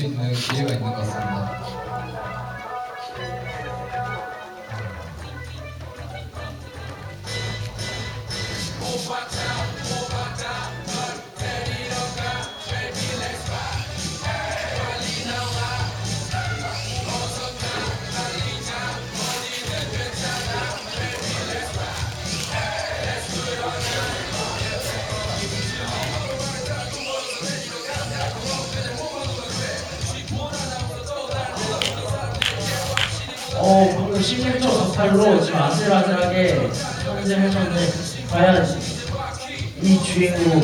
действительно плевать на пацана. 91초 48로 지금 아슬아슬하게 편의점 해줬는데 과연 이 주인공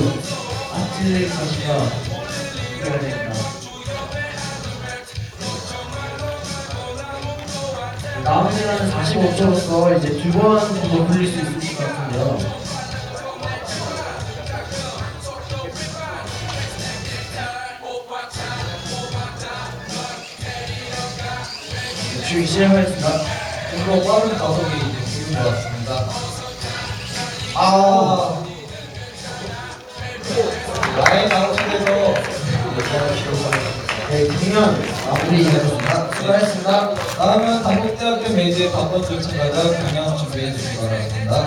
아틀레이 선수가 누가 될까 나머지는 45초로서 이제 두 번 정도 굴릴 수 있을 것 같은데요. 주의 시작하겠습니다. 좀더 빠른 가속이 이제 것 같습니다. 아, 라인 아웃에서 네, 공연 마무리하겠습니다. 수고하셨습니다. 다음은 단국대학교 매제 박건주 참가자 경연 준비해 주시기 바랍니다.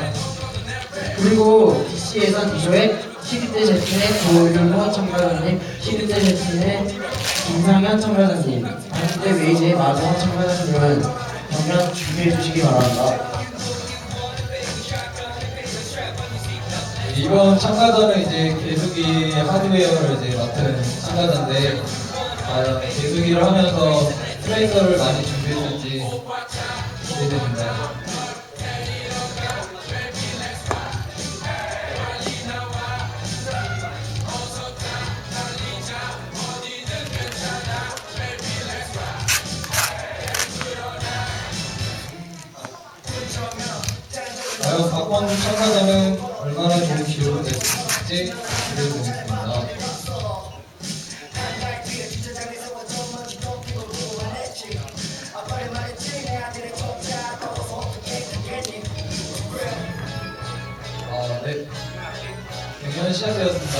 그리고 DC에선 이조의 12대 제팀의 조윤호 참가자님, 12대 제팀의 김상현 참가자님, 반대 웨이즈의 마정호 참가자님은 경연 준비해 주시기 바랍니다. 이번 참가자는 이제 개수기 하드웨어를 이제 맡은 참가자인데 과연 개수기를 하면서 트레이서를 많이 준비했을지 기대됩니다. 박원 참가자는 얼마나 좋은 기록을 있을지 기대해보겠습니다. 아, 네. 경연 시작되었습니다.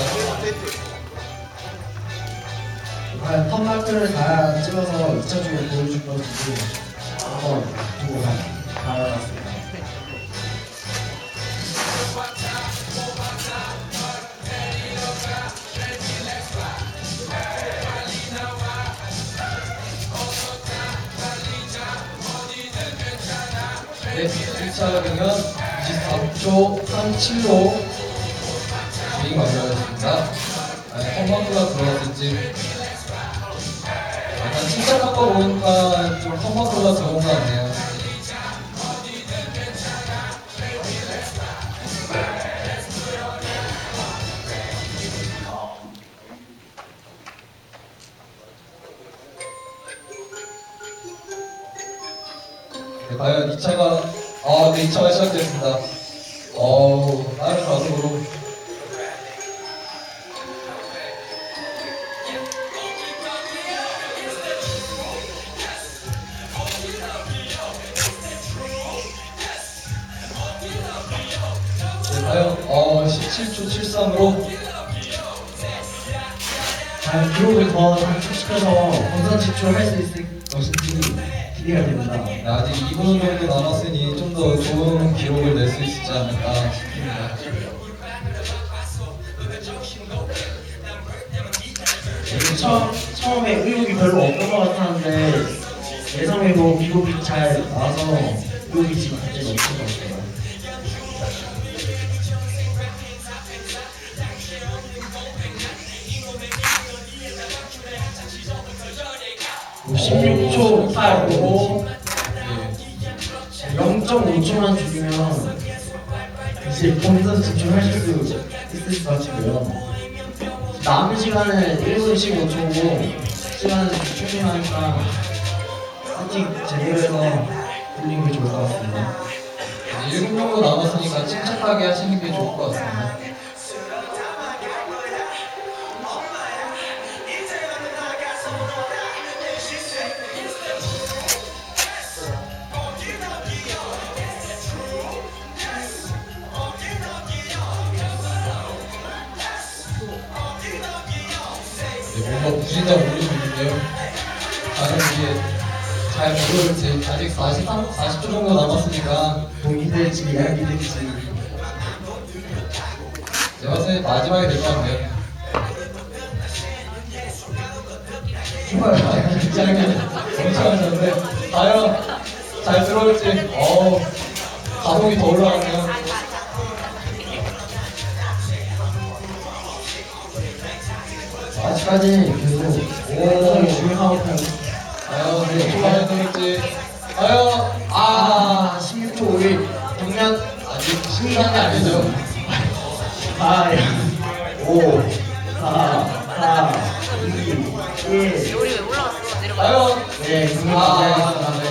과연 턴마크를 다 찍어서 2차 쪽에 보여줄 것인지 한번 두고 가봤습니다. 1차 경연 24초 37로 진행 완료했습니다. 컴마크가 들어갔을지 약간 침착한 거 보니까 좀 컴마크가 들어 네, 과연 2차가 아, 네, 2차가 시작됐습니다. 어우, 다른 어, 17초 73으로. 과연 기록을 더 단축시켜서 본선 진출할 수 있을 것인지 기대가 됩니다. 네, 아직 2분 정도 남았으니 좀 더 좋은 기록을 낼 수 있지 않을까 싶습니다. 처음, 처음에 의욕이 별로 없던 것 같았는데 예상외로 미국이 잘 나와서 의욕이 지금 굉장히 넘치는 것 같아요. 16초 85 네, 0.5초만 줄이면 이제 본선 진출하실 수 있을 것 같고요. 남은 시간은 1분 15초고 시간은 충분하니까 파이팅 제대로 해서 돌리는 게 좋을 것 같습니다. 이제 1분 정도 남았으니까 침착하게 하시는 게 좋을 것 같습니다. 올리고 있는데 지금 과연 이게 잘 모를지 아직 43, 40초 정도 남았으니까 동기들지 이야기들지 제가 봤을 때 마지막에 될것 같네요. 정말 굉장히 엄청 하셨는데 과연 잘 들어올지 어우 가동이 더 올라가네요. 아직까지 계속 오. 주행하고 있다고 과연 누가 들어올지 과연 아아 16초 5일 정면 아직 신기한 게 아니죠. 8 5 4 4 2 1 우리 왜 올라갔어? 내려가. 네, 과연 아, 금융기자였습니다. 네.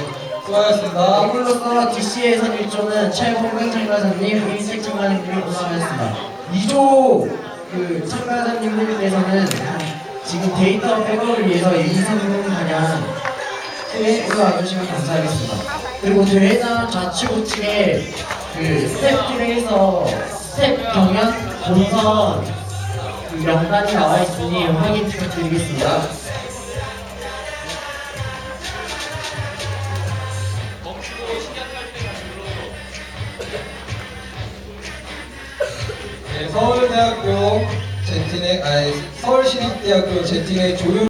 수고하셨습니다. 이걸로써 DC의 선일조는 최홍근 참가자님, 일색 참가자님이 올라가셨습니다. 2조 그 참가자님들께서는 지금 데이터 백업을 위해서 2, 3분 가량 후에 올라와 주시면 감사하겠습니다. 그리고 대회장 좌측 우측에 그 스텝팀에서 스텝 경연 본선 그 명단이 나와 있으니 확인 부탁드리겠습니다. 네, 서울대학교 제tin의 아니 서울시립대학교 제tin의 조윤